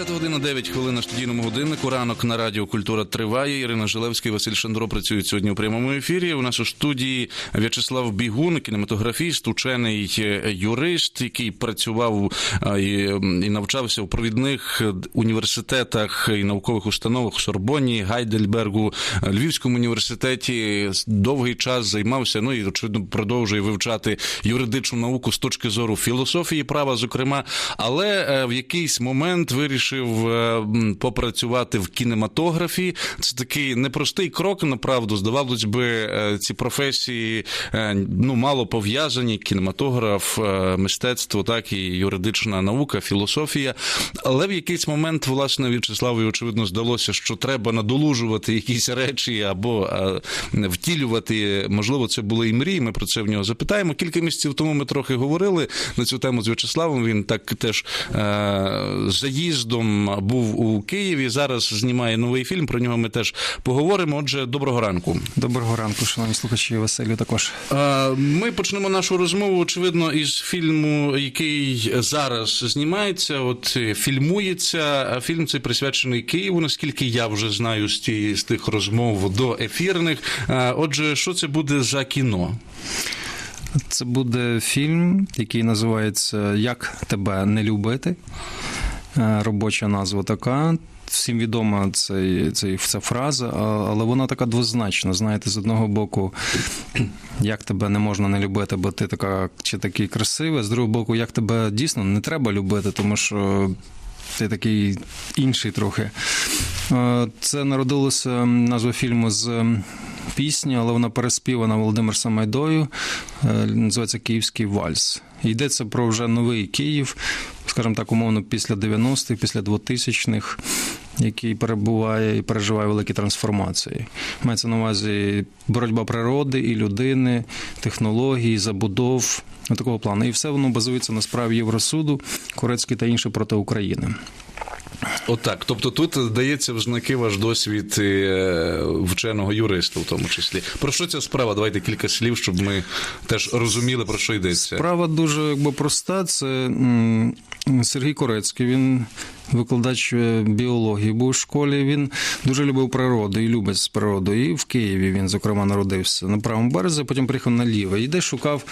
10 година 9 хвилин на студійному годиннику. Ранок на радіо Культура триває. Ірина Жилевська і Василь Шандро працюють сьогодні у прямому ефірі. У нас у студії В'ячеслав Бігун, кінематографіст, учений е, юрист, який працював е, і, навчався у провідних університетах і наукових установах Сорбоні, Гайдельбергу, е, Львівському університеті. Довгий час займався. Ну і очевидно продовжує вивчати юридичну науку з точки зору філософії права, зокрема, але е, в якийсь момент вирішив е, м, попрацювати в кінематографі. Це такий непростий крок, направду. Здавалось би, е, ці професії е, ну мало пов'язані. Кінематограф, е, мистецтво, так і юридична наука, філософія. Але в якийсь момент, власне, В'ячеславу, очевидно, здалося, що треба надолужувати якісь речі або е, втілювати. Можливо, це були і мрії. Ми про це в нього запитаємо. Кілька місяців тому ми трохи говорили на цю тему з В'ячеславом. Він так теж е, заїздом був у Києві. Зараз знімає новий фільм. Про нього ми теж поговоримо. Отже, доброго ранку. Доброго ранку, шановні слухачі Василю. Також Ми почнемо нашу розмову, очевидно, із фільму, який зараз знімається. От е, фільмується. Фільм цей присвячений Києву, наскільки я вже знаю з ті з тих розмов до ефірних. Отже, що це буде за кіно? це буде фільм, який називається Як тебе не любити. Е, Робоча назва така. Всім відома цей, цей, ця фраза, але вона така двозначна. Знаєте, з одного боку, як тебе не можна не любити, бо ти така чи такий красивий, з другого боку, як тебе дійсно не треба любити, тому що ти такий інший трохи. Е, Це народилося назва фільму з м, пісні, але вона переспівана Володимир Самайдою. е, Називається Київський вальс. Йдеться про вже новий Київ, скажімо так, умовно, після 90-х, після 2000-х, який перебуває і переживає великі трансформації. Мається на увазі боротьба природи і людини, технологій, забудов. Такого плану. І все воно базується на справі Євросуду, Корецький та інші проти України. Отак. Тобто тут дається в знаки ваш досвід е, вченого юриста, в тому числі. Про що ця справа? Давайте кілька слів, щоб ми теж розуміли, про що йдеться. Справа дуже якби проста. Це Сергій Корецький. Він викладач е, біології був у школі. Він дуже любив природу і любить з природою. І в Києві він, зокрема, народився на правому березі, потім приїхав на ліве. І де шукав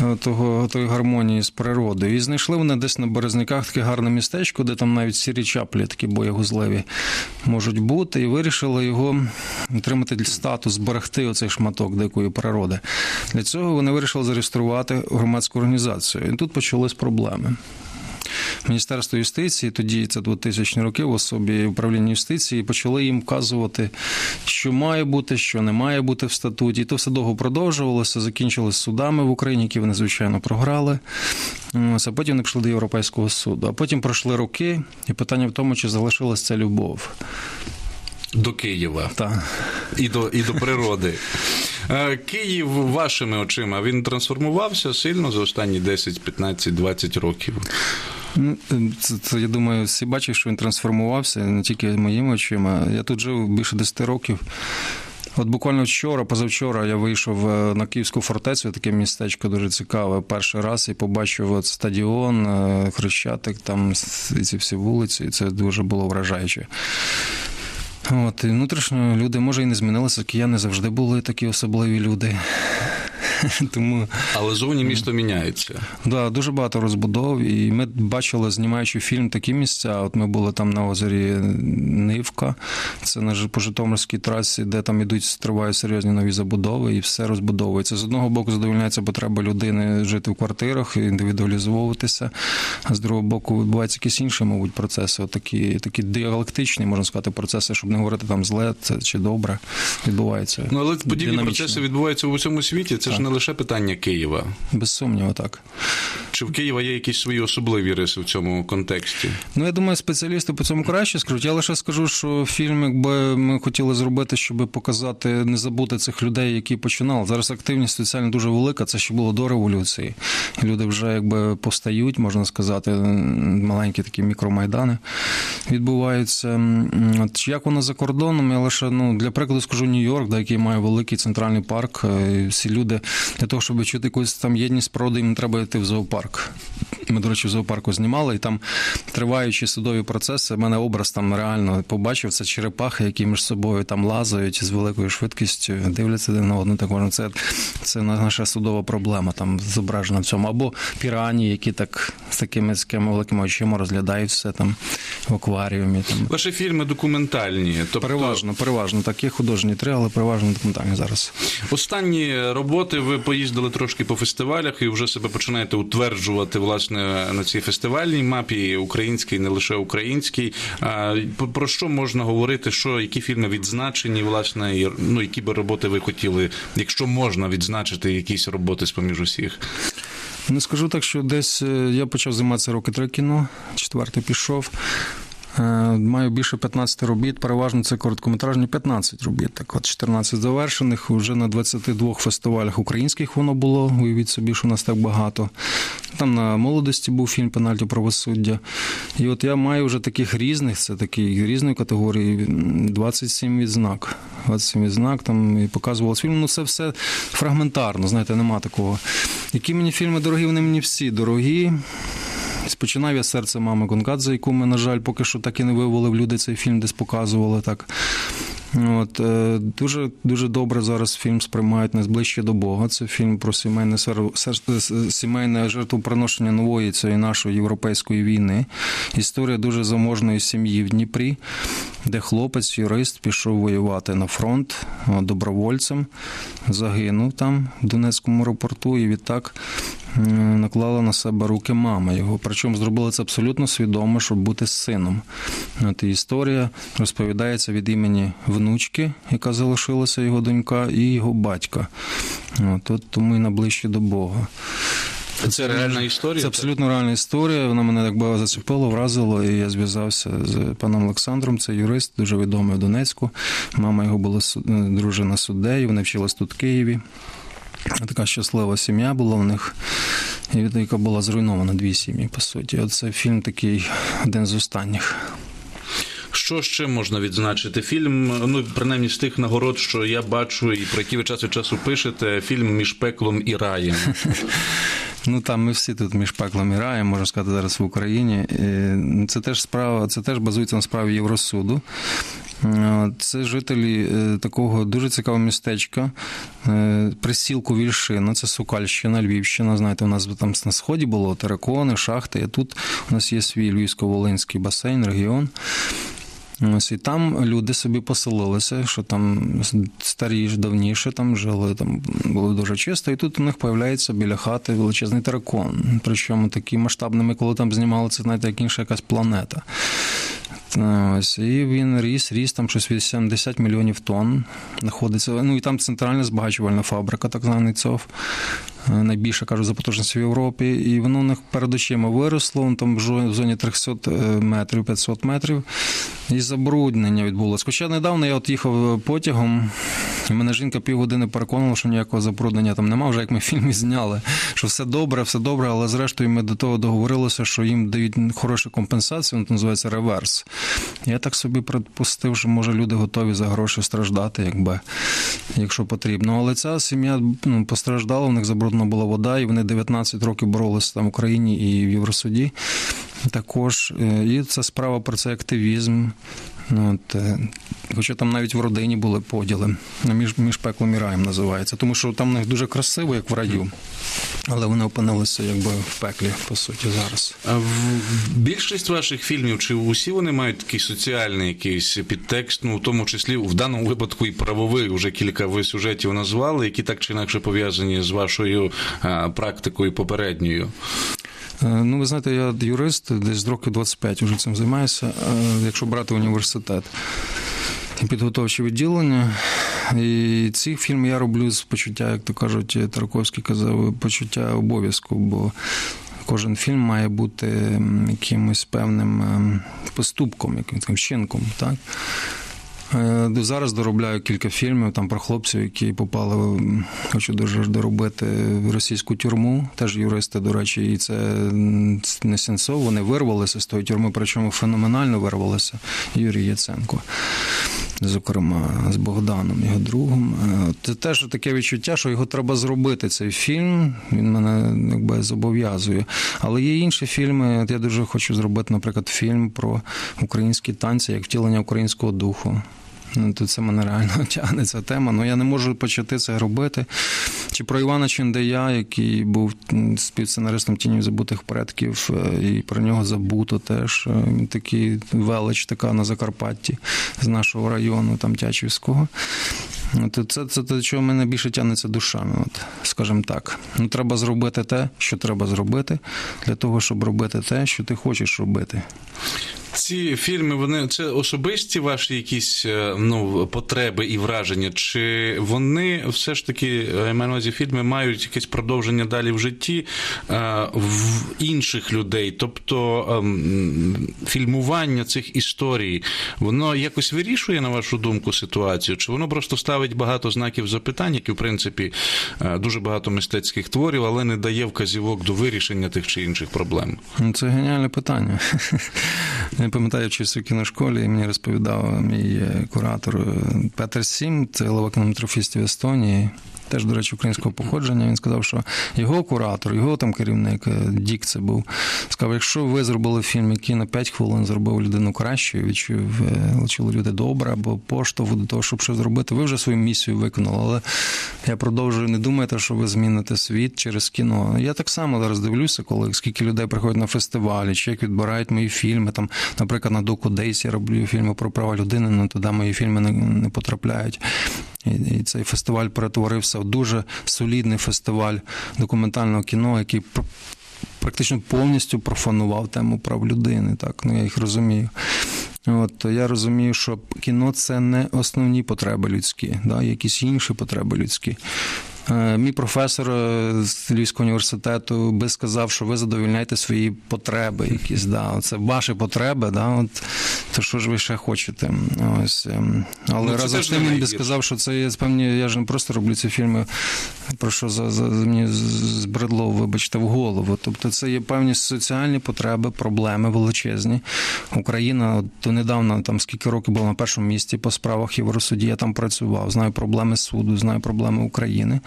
е, того тої гармонії з природою. І знайшли вони десь на березняках таке гарне містечко, де там навіть сірі чаплі, такі боєгузливі, можуть бути. І вирішили його отримати статус, зберегти оцей шматок дикої природи. Для цього вони вирішили зареєструвати громадську організацію. І тут почались проблеми. Міністерство юстиції, тоді це 2000 роки в особі управління юстиції, почали їм вказувати, що має бути, що не має бути в статуті. І то все довго продовжувалося, закінчилось судами в Україні, які вони, звичайно, програли. А потім вони пішли до Європейського суду. А потім пройшли роки, і питання в тому, чи залишилась ця любов. До Києва Та. і до, і до природи. Е, Київ вашими очима він трансформувався сильно за останні 10, 15, 20 років. Ну, Це, це, я думаю, всі бачать, що він трансформувався, не тільки моїми очима. Я тут жив більше 10 років. От буквально вчора, позавчора, я вийшов е, на Київську фортецю, таке містечко дуже цікаве. Перший раз і побачив от стадіон, е, Хрещатик, там і ці всі вулиці, і це дуже було вражаюче. От, і внутрішньо люди, може, і не змінилися, кияни завжди були такі особливі люди. Тому Але зовні місто міняється. Да, дуже багато розбудов, і ми бачили, знімаючи фільм, такі місця. От ми були там на озері Нивка, це на по Житомирській трасі, де там ідуть, тривають серйозні нові забудови, і все розбудовується. З одного боку, задовольняється потреба людини жити в квартирах, індивідуалізовуватися, а з другого боку, відбуваються якісь інші, мабуть, процеси, от такі, такі діалектичні, можна сказати, процеси, щоб не говорити там зле це чи добре, відбувається. Ну але подібні Динамічно. процеси відбуваються в усьому світі. Це ж не лише питання Києва. Без сумніву, так. Чи в Києва є якісь свої особливі риси в цьому контексті? Ну, я думаю, спеціалісти по цьому краще скажуть. Я лише скажу, що фільм, якби ми хотіли зробити, щоб показати, не забути цих людей, які починали. Зараз активність соціальна дуже велика. Це ще було до революції. Люди вже якби постають, можна сказати, маленькі такі мікромайдани відбуваються. От як воно за кордоном, я лише ну для прикладу скажу Нью-Йорк, да, який має великий центральний парк. е, всі люди для того, щоб відчути якусь там єдність з природою, їм треба йти в зоопарк. Ми, до речі, в зоопарку знімали, і там триваючі судові процеси. в мене образ там реально побачив. Це черепахи, які між собою там лазають з великою швидкістю, дивляться один на одну. Так це, це наша судова проблема там зображена в цьому. Або пірані, які так з такими з такими великими очима розглядають все там в акваріумі. Там. Ваші фільми документальні. Тобто Переважно, переважно. Так, є художні три, але переважно документальні зараз. Останні роботи ви поїздили трошки по фестивалях і вже себе починаєте утверджувати власне на цій фестивальній мапі українській, не лише українській. Про- що можна говорити? Що які фільми відзначені, власне, і ну які би роботи ви хотіли, якщо можна відзначити якісь роботи з поміж усіх? Не скажу так, що десь е, я почав займатися роки кіно, четвертий пішов. Е, Маю більше 15 робіт, переважно це короткометражні 15 робіт. Так от 14 завершених, вже на 22 фестивалях українських воно було. Уявіть собі, що у нас так багато. Там на молодості був фільм Пенальті правосуддя. І от я маю вже таких різних, це такі різної категорії, 27 відзнак. 27 відзнак там і показувалось фільм. Ну це все фрагментарно, знаєте, нема такого. Які мені фільми дорогі, вони мені всі дорогі. Спочинав я серце мами Гонгадзе, яку ми, на жаль, поки що так і не вивели люди цей фільм, десь показували так. От, е, дуже, дуже добре зараз фільм сприймають нас ближче до Бога. Це фільм про сімейне, сімейне жертвоприношення нової цієї нашої європейської війни. Історія дуже заможної сім'ї в Дніпрі, де хлопець, юрист, пішов воювати на фронт добровольцем, загинув там в Донецькому аеропорту і відтак е, наклала на себе руки мама його. Причому зробили це абсолютно свідомо, щоб бути з сином. От і історія розповідається від імені внучки, яка залишилася його донька, і його батька. От, от тому і наближче до Бога. Це реальна історія. Це абсолютно реальна історія. Вона мене так би зацепило, вразило, і я зв'язався з паном Олександром. Це юрист, дуже відомий в Донецьку. Мама його була дружина суддею, вони вчилась тут в Києві. Така щаслива сім'я була в них, і яка була зруйнована дві сім'ї, по суті. Оце фільм такий один з останніх. Що ще можна відзначити? Фільм, ну принаймні з тих нагород, що я бачу, і про які ви час від часу пишете, фільм між пеклом і раєм. Ну там ми всі тут між пеклом і раєм, можна сказати, зараз в Україні. Це теж справа, це теж базується на справі Євросуду. Е, Це жителі е, такого дуже цікавого містечка, е, присілку Вільшина, це Сокальщина, Львівщина. Знаєте, у нас там на сході було теракони, шахти. А тут у нас є свій Львівсько-Волинський басейн, регіон. Ось і там люди собі поселилися, що там старі ж давніше там жили, там було дуже чисто, і тут у них появляється біля хати величезний таракон. Причому такий масштабний, ми коли там знімали, це знаєте, як інша якась планета. Та, Ось, і він ріс, ріс там щось 80 мільйонів тонн знаходиться. Ну і там центральна збагачувальна фабрика, так званий ЦОВ. Е, Найбільша, кажу, за потужністю в Європі. І воно у них перед очима виросло, воно там в зоні 300 метрів, 500 метрів. І забруднення відбулося. Хоча недавно я от їхав потягом, і мене жінка півгодини переконала, що ніякого забруднення там немає, вже як ми фільм і зняли, що все добре, все добре, але зрештою ми до того договорилися, що їм дають хорошу компенсацію, воно називається реверс. Я так собі припустив, що може люди готові за гроші страждати, якби, якщо потрібно. Але ця сім'я ну, постраждала, у них забруднена була вода, і вони 19 років боролися там в Україні і в Євросуді. Також Е, і це справа про цей активізм. От, е, хоча там навіть в родині були поділи. Ну, Між, між пеклом і раєм називається. Тому що там в них дуже красиво, як в раю. Але вони опинилися якби в пеклі, по суті, зараз. А в більшість ваших фільмів, чи усі вони мають такий соціальний якийсь підтекст, ну в тому числі в даному випадку і правовий, вже кілька ви сюжетів назвали, які так чи інакше пов'язані з вашою а, практикою попередньою. Е, Ну, ви знаєте, я юрист, десь з років 25 вже цим займаюся, е, якщо брати університет. І підготовче відділення. І ці фільми я роблю з почуття, як то кажуть, Тарковський казав, почуття обов'язку, бо кожен фільм має бути якимось певним ем, поступком, якимось там вчинком. Так? Е, Зараз доробляю кілька фільмів там про хлопців, які попали, хочу дуже доробити в російську тюрму. Теж юристи, до речі, і це не Сенцов. Вони вирвалися з тої тюрми, причому феноменально вирвалися. Юрій Яценко. Зокрема, з Богданом, його другом. Е, Це теж таке відчуття, що його треба зробити. Цей фільм. Він мене якби зобов'язує. Але є інші фільми. От я дуже хочу зробити, наприклад, фільм про українські танці, як втілення українського духу. Ну, То це мене реально тягне ця тема. Ну я не можу почати це робити. Чи про Івана Чендея, який був співсценаристом тінів забутих предків, е, і про нього забуто теж. Е, такий велич така на Закарпатті з нашого району, там Тячівського. От це, це те, чого мене більше тягнеться душами, от, скажімо так. Ну, треба зробити те, що треба зробити, для того, щоб робити те, що ти хочеш робити. Ці фільми, вони це особисті ваші якісь е, ну, потреби і враження, чи вони все ж таки, е, увазі, фільми мають якесь продовження далі в житті е, в інших людей? Тобто ем, фільмування цих історій, воно якось вирішує, на вашу думку, ситуацію? Чи воно просто ставить багато знаків запитань, які, в принципі, дуже багато мистецьких творів, але не дає вказівок до вирішення тих чи інших проблем? Ну, Це геніальне питання. Пам'ятаю, вчився в кіношколі, і мені розповідав мій куратор Петер Сім, це голова кінематрофістів Естонії. Теж, до речі, українського походження. Він сказав, що його куратор, його там керівник, е, Дік це був, сказав: якщо ви зробили фільм, який на 5 хвилин зробив людину кращою, відчув, е, чули люди добре, або поштовх до того, щоб щось зробити, ви вже свою місію виконали. Але я продовжую, не думайте, що ви зміните світ через кіно. Я так само зараз дивлюся, коли скільки людей приходять на фестивалі, чи як відбирають мої фільми. Там, наприклад, на Доку Дейс я роблю фільми про права людини, але туди мої фільми не, не потрапляють. І, цей фестиваль перетворився в дуже солідний фестиваль документального кіно, який пр- практично повністю профанував тему прав людини. Так, ну я їх розумію. От я розумію, що кіно це не основні потреби людські, да, якісь інші потреби людські. Е, Мій професор е, з Львівського університету би сказав, що ви задовільняєте свої потреби, якісь да, це ваші потреби, да, от то що ж ви ще хочете? Ось ем, але Ну, разом з тим він би сказав, що це є певні. Я ж не просто роблю ці фільми, про що за, за мені збредло, вибачте, в голову. Тобто, це є певні соціальні потреби, проблеми величезні. Україна от донедавна там скільки років була на першому місці по справах Євросуді. Я там працював, знаю проблеми суду, знаю проблеми України.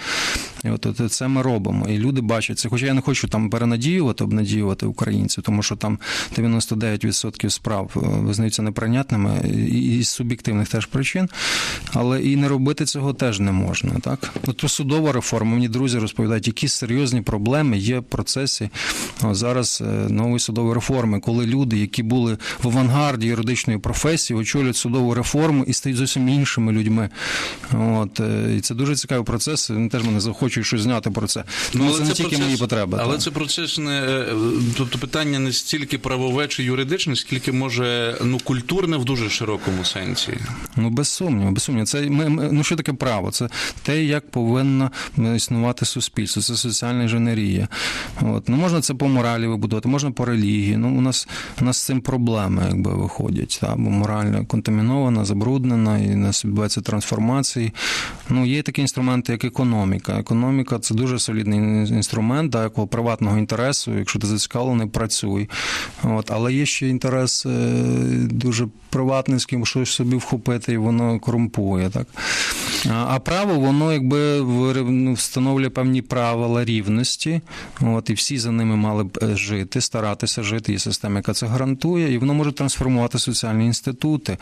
От, от це ми робимо. І люди бачать це. Хоча я не хочу там перенадіювати, обнадіювати українців, тому що там 99% справ е, визнаються неприйнятними і з суб'єктивних теж причин. Але і не робити цього теж не можна. Так, от судова реформа. Мені друзі розповідають, які серйозні проблеми є в процесі о, зараз е, нової судової реформи, коли люди, які були в авангарді юридичної професії, очолюють судову реформу і стають зовсім іншими людьми. От е, і це дуже цікавий процес. Теж мене захочуть щось зняти про це. Ну, але це не тільки мої потреби. Але так. це процес не е, тобто питання не стільки правове чи юридичне, скільки може ну культурне в дуже широкому сенсі. Ну, без сумніву, без сумніву. Це ми, ми- ну що таке право? Це те, як повинно е, існувати суспільство. Це соціальна інженерія. От. Ну, можна це по моралі вибудувати, можна по релігії. Ну, у нас, у нас з цим проблеми, якби виходять. Та? Бо мораль контамінована, забруднена, і у нас відбуваються трансформації. Ну, є такі інструменти, як економіка. Економіка це дуже солідний інструмент, деякого приватного інтересу. Якщо ти зацікавлений, працюй. От. Але є ще інтерес е, дуже приватний, з ким щось собі вхопити, і воно корумпує. Так? А, право, воно якби ну, встановлює певні правила рівності, от, і всі за ними мали б е, жити, старатися жити. Є система, яка це гарантує, і воно може трансформувати соціальні інститути.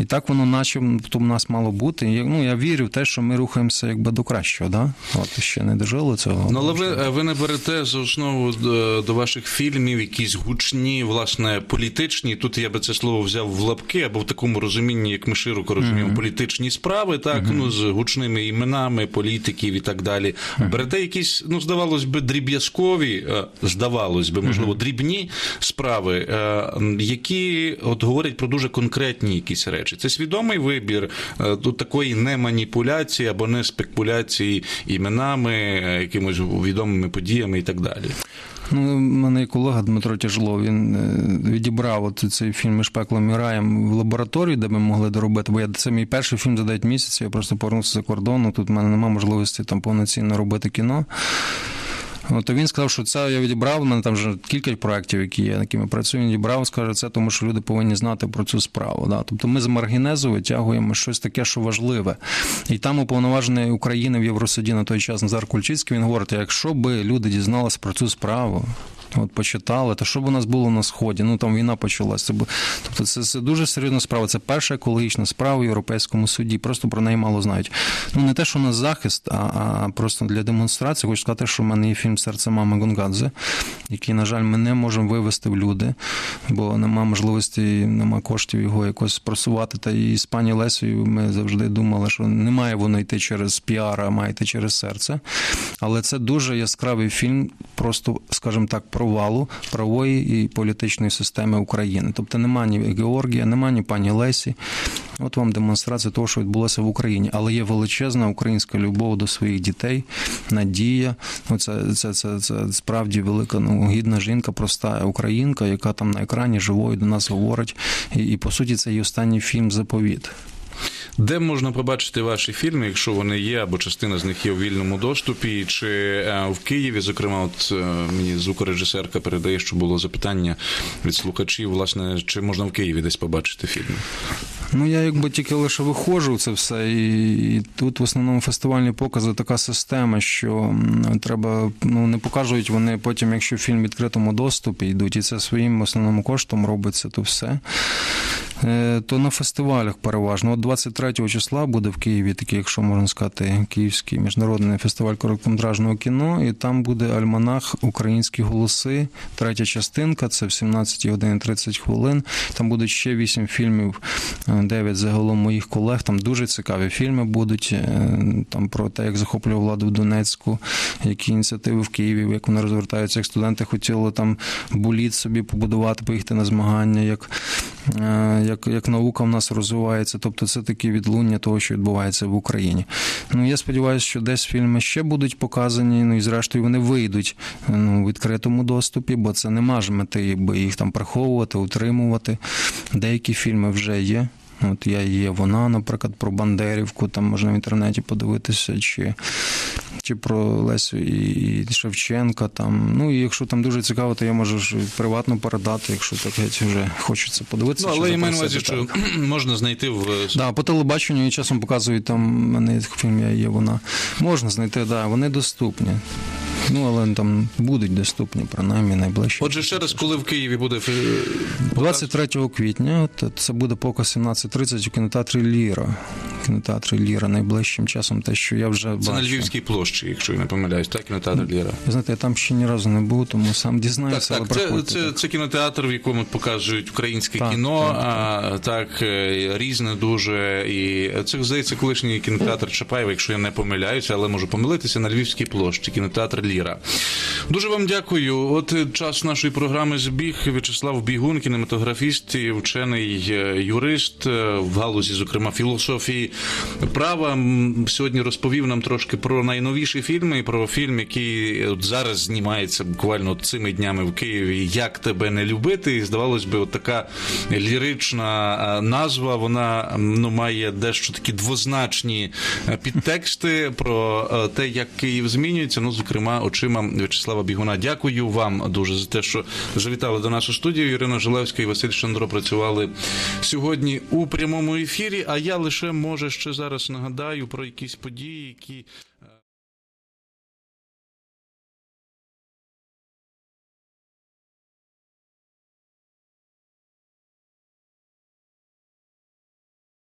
І так воно начебто в нас мало бути. І, ну, я вірю в те, що ми рухаємося якби до кращого. Да? От, ще не дожили цього. Ну, але ви, е, ви не берете за основу до, до ваших фільмів якісь гучні, власне, політичні. Тут я би це слово взяв в лапки, або в такому розумінні, як ми широко розуміємо, політичні справи, так, ну, з гучними іменами політиків і так далі. Берете якісь, ну, здавалось би, дріб'язкові, е, здавалось би, можливо, дрібні справи, е, які от говорять про дуже конкретні якісь речі. Це свідомий вибір е, тут такої не маніпуляції або не спекуляції іменами, е, якимось відомими подіями і так далі. Ну, мене колега Дмитро Тяжло, він е, відібрав от цей фільм між пеклом і раєм в лабораторію, де ми могли доробити. Бо я це мій перший фільм за 9 місяців. Я просто повернувся за кордону. Тут в мене немає можливості там повноцінно робити кіно. От, то він сказав, що це я відібрав. У мене там вже кілька проєктів, які є, якими працюю. Він відібрав, скаже, це тому, що люди повинні знати про цю справу. Да? Тобто ми з маргінезу витягуємо щось таке, що важливе. І там уповноважений України в Євросуді на той час Назар Кульчицький, він говорить, якщо би люди дізналися про цю справу. От почитали, то що б у нас було на сході? Ну там війна почалася. Тобто це, це дуже серйозна справа. Це перша екологічна справа в Європейському суді. Просто про неї мало знають. Ну не те, що на захист, а, а просто для демонстрації. Хочу сказати, що в мене є фільм Серце мами Гонгадзе, який, на жаль, ми не можемо вивести в люди, бо нема можливості, нема коштів його якось просувати. Та і з пані Лесею ми завжди думали, що не має воно йти через піар, а має йти через серце. Але це дуже яскравий фільм, просто, скажімо так, провалу правової і політичної системи України. Тобто нема ні Георгія, нема ні пані Лесі. От вам демонстрація того, що відбулося в Україні. Але є величезна українська любов до своїх дітей, надія. Ну, це, це, це, це справді велика, ну, гідна жінка, проста українка, яка там на екрані живою до нас говорить. І, і по суті, це її останній фільм Заповіт. Де можна побачити ваші фільми, якщо вони є, або частина з них є у вільному доступі, чи е, в Києві, зокрема, от е, мені звукорежисерка передає, що було запитання від слухачів, власне, чи можна в Києві десь побачити фільми? Ну, я якби тільки лише виходжу це все, і, і тут в основному фестивальні покази така система, що треба, ну не покажуть вони потім, якщо фільм в відкритому доступі йдуть, і це своїм основному коштом робиться, то все. Е, То на фестивалях переважно. От 23 числа буде в Києві такий, якщо можна сказати, Київський міжнародний фестиваль короткометражного кіно, і там буде альманах Українські голоси, третя частинка, це в 17 годині 30 хвилин. Там будуть ще вісім фільмів, е, дев'ять загалом моїх колег. Там дуже цікаві фільми будуть. е, Там про те, як захоплював владу в Донецьку, які ініціативи в Києві, як вони розвертаються, як студенти хотіли там буліт собі побудувати, поїхати на змагання, як, е, як, як наука в нас розвивається. Тобто це такі відлуння того, що відбувається в Україні. Ну я сподіваюся, що десь фільми ще будуть показані. Ну і зрештою вони вийдуть ну, в відкритому доступі, бо це нема ж мети, якби їх там приховувати, утримувати. Деякі фільми вже є. От я є вона, наприклад, про Бандерівку, там можна в інтернеті подивитися, чи, чи про Лесю і, Шевченка. Там. Ну і якщо там дуже цікаво, то я можу ж приватно передати, якщо так геть вже хочеться подивитися. Ну, але я маю на увазі, що можна знайти в Да, по телебаченню і часом показують там мене фільм я є вона. Можна знайти, да, вони доступні. Ну, але там будуть доступні, принаймні, найближчі. Отже, ще раз, коли в Києві буде фе- 23 квітня це буде показ 17.30 у кінотеатрі Ліра. Кінотеатрі Ліра найближчим часом, те, що я вже це бачу. на Львівській площі, якщо я не помиляюсь, так, кінотеатр Ліра. Ви знаєте, я там ще ні разу не був, тому сам Так, дізнаюся, але так, це, це, це кінотеатр, в якому показують українське Так, кіно, так, а так е, різне дуже. І це здається колишній кінотеатр Чапаєва, якщо я не помиляюся, але можу помилитися на Львівській площі, кінотеатр Ліра. Дуже вам дякую. От е, час нашої програми збіг. В'ячеслав Бігун, кінематографіст, і вчений е, юрист в галузі, зокрема, філософії права. Сьогодні розповів нам трошки про найновіші фільми про фільм, який от зараз знімається буквально цими днями в Києві. Як тебе не любити? І здавалось би, от така лірична е, назва. Вона ну має дещо такі двозначні е, підтексти про е, те, як Київ змінюється. Ну, зокрема, очима В'ячеслава Бігуна. Дякую вам дуже за те, що завітали до нашої студії. Ірина Жилевська і Василь Шандро працювали сьогодні у прямому ефірі. А я лише може ще зараз нагадаю про якісь події, які. е,